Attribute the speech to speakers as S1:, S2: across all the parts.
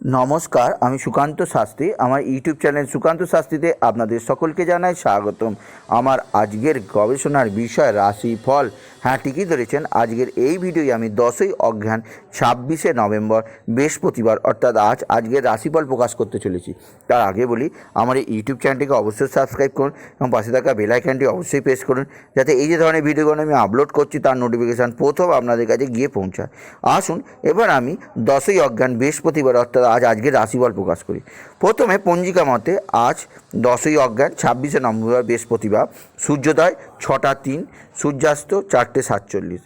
S1: নমস্কার, আমি সুকান্ত শাস্ত্রী। আমার ইউটিউব চ্যানেল সুকান্ত শাস্ত্রীতে আপনাদের সকলকে জানাই স্বাগতম। আমার আজকের গবেষণার বিষয় রাশি ফল হ্যাঁ ঠিকই ধরেছেন। আজকের এই ভিডিওই আমি দশই অজ্ঞান ছাব্বিশে নভেম্বর, বৃহস্পতিবার, অর্থাৎ আজ আজকের রাশিফল প্রকাশ করতে চলেছি। তার আগে বলি, আমার এই ইউটিউব চ্যানেলটিকে অবশ্যই সাবস্ক্রাইব করুন এবং পাশে থাকা বেল আইকনটি অবশ্যই প্রেস করুন, যাতে এই যে ধরনের ভিডিওগুলো আমি আপলোড করছি, তার নোটিফিকেশান প্রথম আপনাদের কাছে গিয়ে পৌঁছায়। আসুন, এবার আমি দশই অজ্ঞান বৃহস্পতিবার, অর্থাৎ আজ আজকের রাশিফল প্রকাশ করি। প্রথমে পঞ্জিকা মতে, আজ দশই অজ্ঞান ছাব্বিশে নভেম্বর, বৃহস্পতিবার, সূর্যোদয় ছটা তিন, সূর্যাস্ত চারটে সাতচল্লিশ।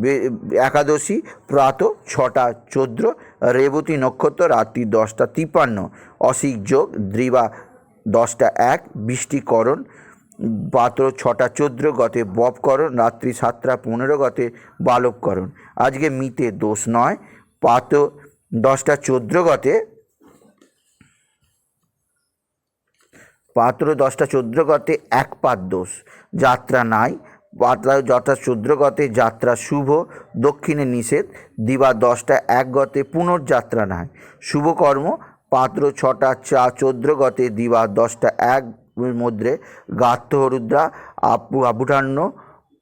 S1: বে- একাদশী, প্রাত ছটা চোদ্দ রেবতী নক্ষত্র রাত্রি দশটা তিপ্পান্ন অসিক যোগ দ্রিবা দশটা এক, বৃষ্টিকরণ পাত্র ছটা চোদ্দ গতে বপকরণ, রাত্রি সাতটা পনেরো, গতে বালককরণ। আজকে মিতে দোষ নয় পাত দশটা চোদ্দ গতে পাত্র দশটা চোদ্দ গতে এক পাত দোষ। যাত্রা নাই যথা চোদ্দ গতে যাত্রা শুভ, দক্ষিণে নিষেধ, দিবা দশটা এক গতে পুনর্যাত্রা নাই। শুভকর্ম, পাত্র ছটা চা চোদ্দ গতে দিবা দশটা এক মধ্যে গাত্রহরুদ্রা আপু আবুটান্ন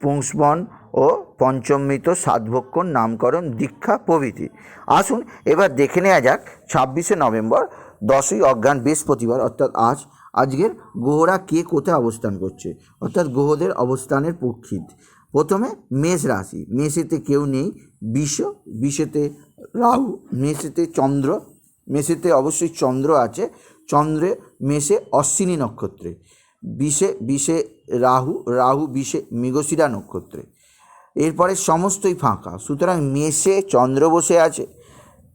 S1: পুংসমন ও পঞ্চমৃত সাতভক্ষণ নামকরণ দীক্ষা প্রভৃতি। আসুন এবার দেখে নেওয়া যাক ছাব্বিশে নভেম্বর দশই অজ্ঞান বৃহস্পতিবার, অর্থাৎ আজ আজকের গ্রহরা কে কোথায় অবস্থান করছে? অর্থাৎ গ্রহদের অবস্থানের পক্ষিত প্রথমে মেষ রাশি। মেষেতে কেউ নেই, বিষ। বিষেতে রাহু। মেষেতে চন্দ্র। মেষেতে অবশ্যই চন্দ্র আছে। চন্দ্রে মেষে অশ্বিনী নক্ষত্রে। বিষে বিষে রাহু। রাহু, বিষে মৃগশিরা নক্ষত্রে। এরপরে সমস্তই ফাঁকা। সুতরাং মেষে চন্দ্র বসে আছে।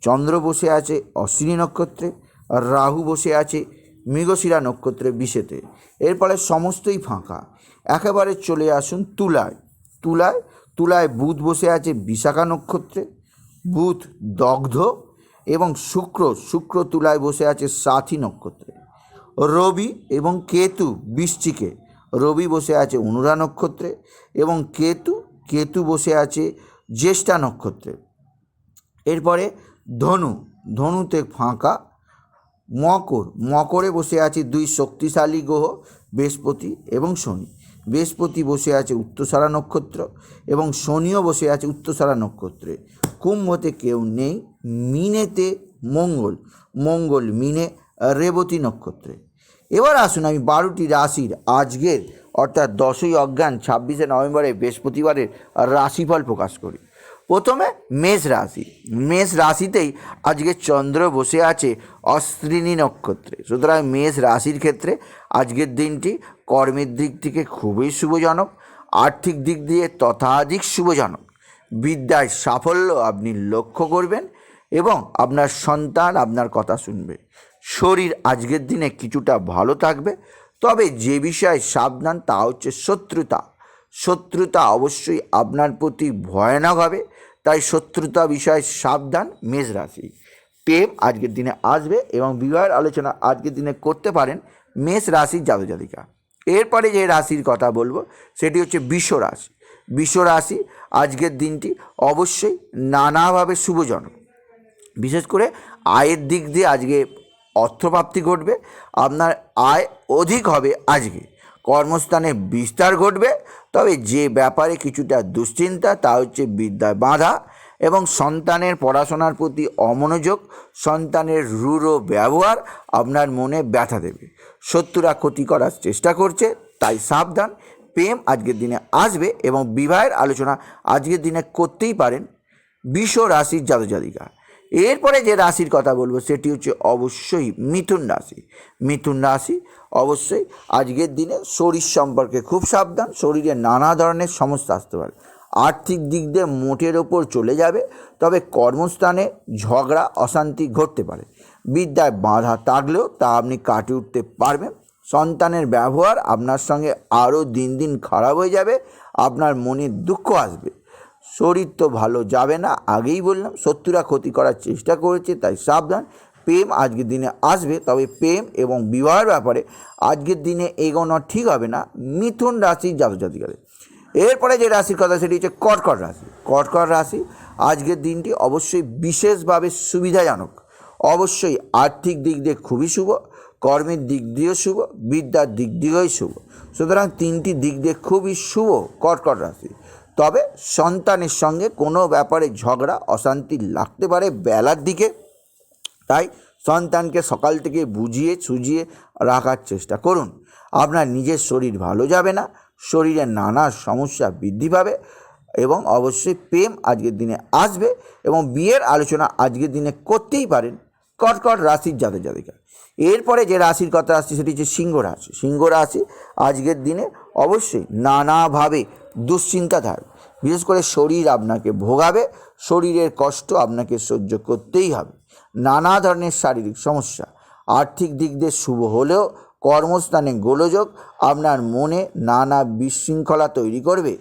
S1: চন্দ্র বসে আছে অশ্বিনী নক্ষত্রে। রাহু বসে আছে মৃগশিরা নক্ষত্রে বিষেতে। এরপরে সমস্তই ফাঁকা। একেবারে চলে আসুন তুলায়। তুলায় তুলায় বুধ বসে আছে বিশাখা নক্ষত্রে। বুধ দগ্ধ এবং শুক্র শুক্র তুলায় বসে আছে সাথী নক্ষত্রে। রবি এবং কেতু বৃশ্চিকে। রবি বসে আছে অনুরা নক্ষত্রে এবং কেতু কেতু বসে আছে জ্যেষ্ঠা নক্ষত্রে। এরপরে ধনু। ধনুতে ফাঁকা মকর, মকরে বসে আছে দুই শক্তিশালী গ্রহ, বৃহস্পতি এবং শনি। বৃহস্পতি বসে আছে উত্তসারা নক্ষত্র এবং শনিও বসে আছে উত্তসারা নক্ষত্রে। কুম্ভতে কেউ নেই, মিনেতে মঙ্গল মঙ্গল মিনে রেবতী নক্ষত্রে। এবার আসুন আমি বারোটি রাশির আজকের, অর্থাৎ দশই অজ্ঞান, ছাব্বিশে নভেম্বরে বৃহস্পতিবারের রাশিফল প্রকাশ করি। প্রথমে মেষ রাশি। মেষ রাশিতেই আজকে চন্দ্র বসে আছে অশ্বিনী নক্ষত্রে। সুতরাং মেষ রাশির ক্ষেত্রে আজকের দিনটি কর্মের দিক থেকে খুবই শুভজনক, আর্থিক দিক দিয়ে তথাধিক শুভজনক। বিদ্যায় সাফল্য আপনি লক্ষ্য করবেন এবং আপনার সন্তান আপনার কথা শুনবে। শরীর আজকের দিনে কিছুটা ভালো থাকবে, তবে যে বিষয়ে সাবধান তা হচ্ছে শত্রুতা। শত্রুতা অবশ্যই আপনার প্রতি ভয়ানক হবে তাই শত্রুতা বিষয়ে সাবধান, মেষ রাশি। প্রেম আজকের দিনে আসবে এবং বিবাহের আলোচনা আজকের দিনে করতে পারেন মেষ রাশির জাতক জাতিকা এরপরে যে রাশির কথা বলব, সেটি হচ্ছে বিশ্ব রাশি। বিশ্ব রাশি আজকের দিনটি অবশ্যই নানাভাবে শুভজনক। বিশেষ করে আয়ের দিক দিয়ে আজকে অর্থপ্রাপ্তি ঘটবে, আপনার আয় অধিক হবে আজকে। কর্মস্থানে বিস্তার ঘটবে, তবে যে ব্যাপারে কিছুটা দুশ্চিন্তা তা হচ্ছে বিদ্যায় বাধা এবং সন্তানের পড়াশোনার প্রতি অমনোযোগ, সন্তানের রূঢ় ব্যবহার আপনার মনে ব্যথা দেবে। শত্রুরা ক্ষতি করার চেষ্টা করছে, তাই সাবধান। প্রেম আজকের দিনে আসবে এবং বিবাহের আলোচনা আজকের দিনে করতেই পারেন। বিষ রাশির জাতক জাতিকা এরপরে যে রাশির কথা বলব, সেটি হচ্ছে অবশ্যই মিথুন রাশি। মিথুন রাশি অবশ্যই আজকের দিনে শরীর সম্পর্কে খুব সাবধান, শরীরে নানা ধরনের সমস্যা আসতে পারে। আর্থিক দিক দিয়ে মোটের ওপর চলে যাবে, তবে কর্মস্থানে ঝগড়া, অশান্তি ঘটতে পারে। বিদ্যায় বাধা থাকলেও তা আপনি কাটিয়ে উঠতে পারবেন। সন্তানের ব্যবহার আপনার সঙ্গে আরও দিন দিন খারাপ হয়ে যাবে, আপনার মনে দুঃখ আসবে। শরীর তো ভালো যাবে না, আগেই বললাম, শত্রুরা ক্ষতি করার চেষ্টা করেছে, তাই সাবধান। প্রেম আজকের দিনে আসবে, তবে প্রেম এবং বিবাহের ব্যাপারে আজকের দিনে এগোনো ঠিক হবে না, মিথুন রাশির জাতক জাতিকাদের এরপরে যে রাশির কথা, সেটি হচ্ছে কর্কট রাশি। কর্কট রাশি আজকের দিনটি অবশ্যই বিশেষভাবে সুবিধাজনক। অবশ্যই আর্থিক দিক দিয়ে খুবই শুভ, কর্মের দিক দিয়েও শুভ, বিদ্যার দিক দিয়েও শুভ। সুতরাং তিনটি দিক দিয়ে খুবই শুভ কর্কট রাশি। তবে সন্তানের সঙ্গে কোনো ব্যাপারে ঝগড়া, অশান্তি লাগতে পারে বেলার দিকে। তাই সন্তানকে সকাল থেকে বুঝিয়ে সুজিয়ে রাখার চেষ্টা করুন। আপনার নিজের শরীর ভালো যাবে না, শরীরে নানা সমস্যা বৃদ্ধি পাবে এবং অবশ্যই প্রেম আজকের দিনে আসবে এবং বিয়ের আলোচনা আজকের দিনে করতেই পারেন। কর্কট রাশির জাতক জাতিকা এরপরে যে রাশির কথা আসছে সেটি হচ্ছে সিংহ রাশি। সিংহ রাশি আজকের দিনে অবশ্যই নানাভাবে দুশ্চিন্তা থাকবে বিশেষ করে শরীর আপনাকে ভোগাবে, শরীরের কষ্ট আপনাকে সহ্য করতেই হবে। নানা ধরনের শারীরিক সমস্যা। আর্থিক দিক দিয়ে শুভ হলেও কর্মস্থানে গোলযোগ আপনার মনে নানা বিশৃঙ্খলা তৈরি করবে।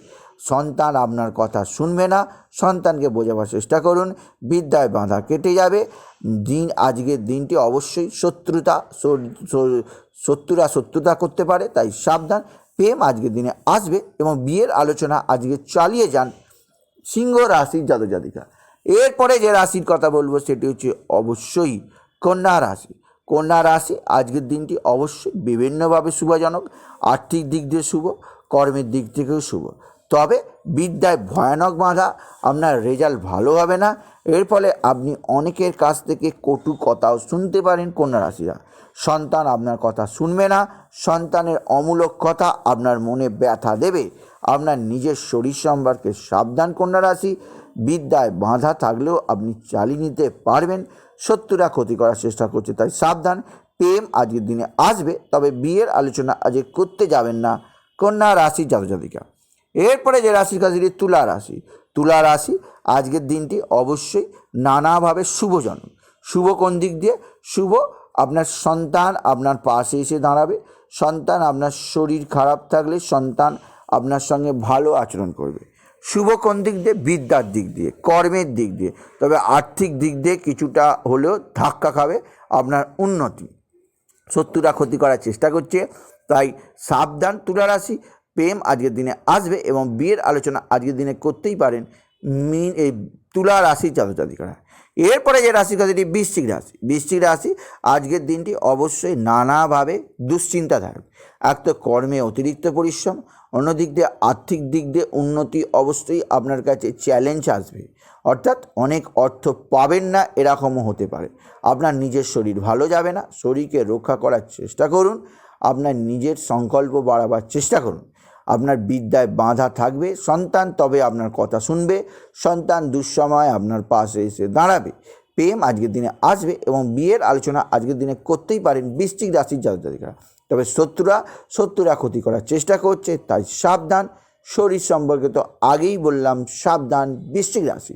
S1: সন্তান আপনার কথা শুনবে না, সন্তানকে বোঝাবার চেষ্টা করুন, বিদ্যায় বাঁধা কেটে যাবে। দিন, আজকের দিনটি অবশ্যই শত্রুতা শত্রুরা শত্রুতা করতে পারে, তাই সাবধান। প্রেম আজকের দিনে আসবে এবং বিয়ের আলোচনা আজকে চালিয়ে যান সিংহ রাশির জাতক জাতিকা এরপরে যে রাশির কথা বলব সেটি হচ্ছে অবশ্যই কন্যা রাশি। কন্যা রাশি আজকের দিনটি অবশ্যই বিভিন্নভাবে শুভজনক, আর্থিক দিক দিয়ে শুভ, কর্মের দিক থেকেও শুভ। তবে বিদ্যায় ভয়ানক বাঁধা, আপনার রেজাল্ট ভালো হবে না। এর ফলে আপনি অনেকের কাছ থেকে কটু কথাও শুনতে পারেন কন্যা রাশিরা সন্তান আপনার কথা শুনবে না, সন্তানের অমূলক কথা আপনার মনে ব্যথা দেবে। আপনার নিজের শরীর সম্পর্কে সাবধান কন্যা রাশি বিদ্যায় বাঁধা থাকলেও আপনি চালিয়ে নিতে পারবেন। শত্রুরা ক্ষতি করার চেষ্টা করছে, তাই সাবধান। প্রেম আজকের দিনে আসবে, তবে বিয়ের আলোচনা আজকে করতে যাবেন না। কন্যা রাশি জাতজাতিকা। এরপরে যে রাশির কাছে তুলা রাশি তুলা রাশি আজকের দিনটি অবশ্যই নানাভাবে শুভজনক। শুভ কোন দিক দিয়ে? শুভ আপনার সন্তান আপনার পাশে এসে দাঁড়াবে, সন্তান আপনার শরীর খারাপ থাকলে সন্তান আপনার সঙ্গে ভালো আচরণ করবে। শুভ কোন দিক দিয়ে? বিদ্যার দিক দিয়ে, কর্মের দিক দিয়ে। তবে আর্থিক দিক দিয়ে কিছুটা হলেও ধাক্কা খাবে আপনার উন্নতি। শত্রুরা ক্ষতি করার চেষ্টা করছে, তাই সাবধান তুলা রাশি প্রেম আজকের দিনে আসবে এবং বিয়ের আলোচনা আজকের দিনে করতেই পারেন মিন, এই তুলা রাশির জাতজাতিকারা এরপরে যে রাশি কাজটি বৃশ্চিক রাশি। বৃশ্চিক রাশি আজকের দিনটি অবশ্যই নানাভাবে দুশ্চিন্তা থাকবে এক তো কর্মে অতিরিক্ত পরিশ্রম, অন্যদিক দিয়ে আর্থিক দিক দিয়ে উন্নতি অবশ্যই আপনার কাছে চ্যালেঞ্জ আসবে। অর্থাৎ অনেক অর্থ পাবেন না, এরকমও হতে পারে। আপনার নিজের শরীর ভালো যাবে না, শরীরকে রক্ষা করার চেষ্টা করুন। আপনার নিজের সংকল্প বাড়াবার চেষ্টা করুন। আপনার বিদ্যায় বাঁধা থাকবে, সন্তান তবে আপনার কথা শুনবে, সন্তান দুঃসময় আপনার পাশে এসে দাঁড়াবে। প্রেম আজকের দিনে আসবে এবং বিয়ের আলোচনা আজকের দিনে করতেই পারেন বৃশ্চিক রাশির জাতজাতিকারা। তবে শত্রুরা শত্রুরা ক্ষতি করার চেষ্টা করছে, তাই সাবধান। শরীর সম্পর্কে তো আগেই বললাম, সাবধান বৃশ্চিক রাশি।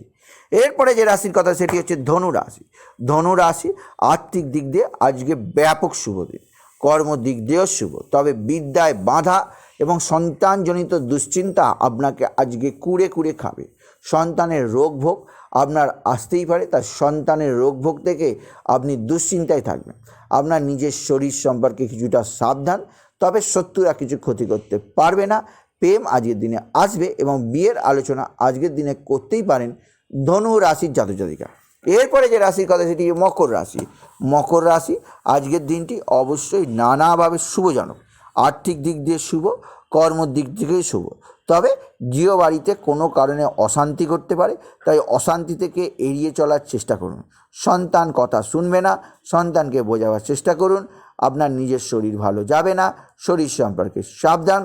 S1: এরপরে যে রাশির কথা, সেটি হচ্ছে ধনু রাশি। ধনু রাশি আর্থিক দিক দিয়ে আজকে ব্যাপক শুভ দিন কর্ম দিক দিয়েও শুভ। তবে বিদ্যায় বাধা এবং সন্তানজনিত দুশ্চিন্তা আপনাকে আজকে কুড়ে কুড়ে খাবে। সন্তানের রোগ ভোগ আপনার আসতেই পারে, তার সন্তানের রোগ ভোগ থেকে আপনি দুশ্চিন্তায় থাকবেন। আপনার নিজের শরীর সম্পর্কে কিছুটা সাবধান, তবে শত্রুরা কিছু ক্ষতি করতে পারবে না। প্রেম আজকের দিনে আসবে এবং বিয়ের আলোচনা আজকের দিনে করতেই পারেন ধনু রাশির জাতজাতিকা। এরপরে যে রাশির কথা, সেটি মকর রাশি। মকর রাশি আজকের দিনটি অবশ্যই নানাভাবে শুভজনক। আর্থিক দিক দিয়ে শুভ, কর্ম দিক থেকেই শুভ। তবে গৃহ বাড়িতে কোনো কারণে অশান্তি করতে পারে, তাই অশান্তি থেকে এড়িয়ে চলার চেষ্টা করুন। সন্তান কথা শুনবে না, সন্তানকে বোঝাবার চেষ্টা করুন। আপনার নিজের শরীর ভালো যাবে না, শরীর সম্পর্কে সাবধান।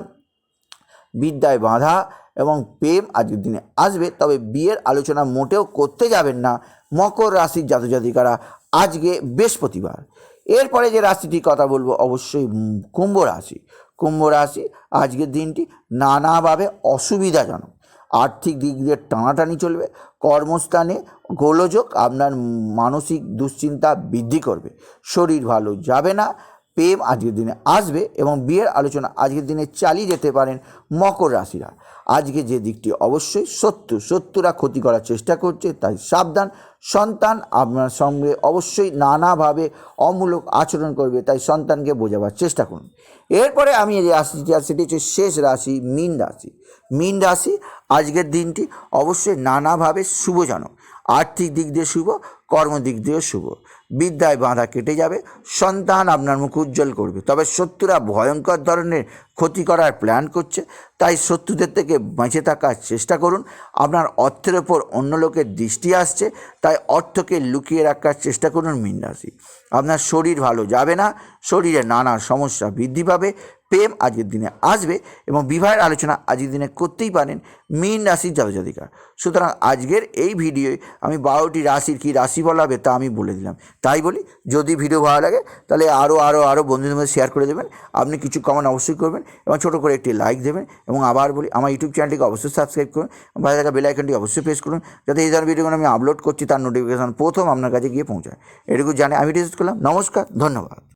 S1: বিদ্যায় বাঁধা এবং প্রেম আজকের দিনে আসবে, তবে বিয়ের আলোচনা মোটেও করতে যাবেন না। মকর রাশির জাতজাতিকারা আজকে বৃহস্পতিবার। এরপরে যে রাশিটির কথা বলব, অবশ্যই কুম্ভ রাশি। কুম্ভ রাশি আজকের দিনটি নানাভাবে অসুবিধাজনক। আর্থিক দিক দিয়ে টানাটানি চলবে, কর্মস্থানে গোলযোগ আপনার মানসিক দুশ্চিন্তা বৃদ্ধি করবে। শরীর ভালো যাবে না প্রেম আজকের দিনে আসবে এবং বিয়ের আলোচনা আজকের দিনে চালিয়ে যেতে পারেন মকর রাশিরা। আজকে যে দিকটি অবশ্যই সত্য, সত্যরা ক্ষতি করার চেষ্টা করছে, তাই সাবধান। সন্তান আপনার সঙ্গে অবশ্যই নানাভাবে অমূলক আচরণ করবে, তাই সন্তানকে বোঝাবার চেষ্টা করুন। এরপরে আমি যে রাশিটি সেটি হচ্ছে শেষ রাশি, মীন রাশি। মীন রাশি আজকের দিনটি অবশ্যই নানাভাবে শুভজনক। আর্থিক দিক দিয়ে শুভ, কর্মদিক দিয়েও শুভ। বিদ্যায় বাঁধা কেটে যাবে, সন্তান আপনার মুখ উজ্জ্বল করবে। তবে শত্রুরা ভয়ঙ্কর ধরনের ক্ষতি করার প্ল্যান করছে, তাই শত্রুদের থেকে বেঁচে থাকার চেষ্টা করুন। আপনার অর্থের ওপর অন্য লোকের দৃষ্টি আসছে, তাই অর্থকে লুকিয়ে রাখার চেষ্টা করুন মীন আপনার শরীর ভালো যাবে না, শরীরে নানা সমস্যা বৃদ্ধি পাবে প্রেম আজকের দিনে আসবে এবং বিবাহের আলোচনা আজকের দিনে করতেই পারেন মীন রাশির জাতজাতিকা সুতরাং আজকের এই ভিডিওয় আমি বারোটি রাশির কী রাশি বলা হবে তা আমি বলে দিলাম। তাই বলি, যদি ভিডিও ভালো লাগে, তাহলে আরও আরও আরও বন্ধুদের মধ্যে শেয়ার করে দেবেন। আপনি কিছু কমেন্ট অবশ্যই করবেন এবং ছোটো করে একটি লাইক দেবেন এবং আবার বলি, আমার ইউটিউব চ্যানেলটিকে অবশ্যই সাবস্ক্রাইব করুন ভালো থাকা বেল আইকনটি অবশ্যই প্রেস করুন যাতে এই ধরনের ভিডিওগুলো আমি আপলোড করছি, তার নোটিফিকেশন প্রথম আপনার কাছে গিয়ে পৌঁছায়। এটুকু জানে, আমি রিসেট করলাম। নমস্কার, ধন্যবাদ।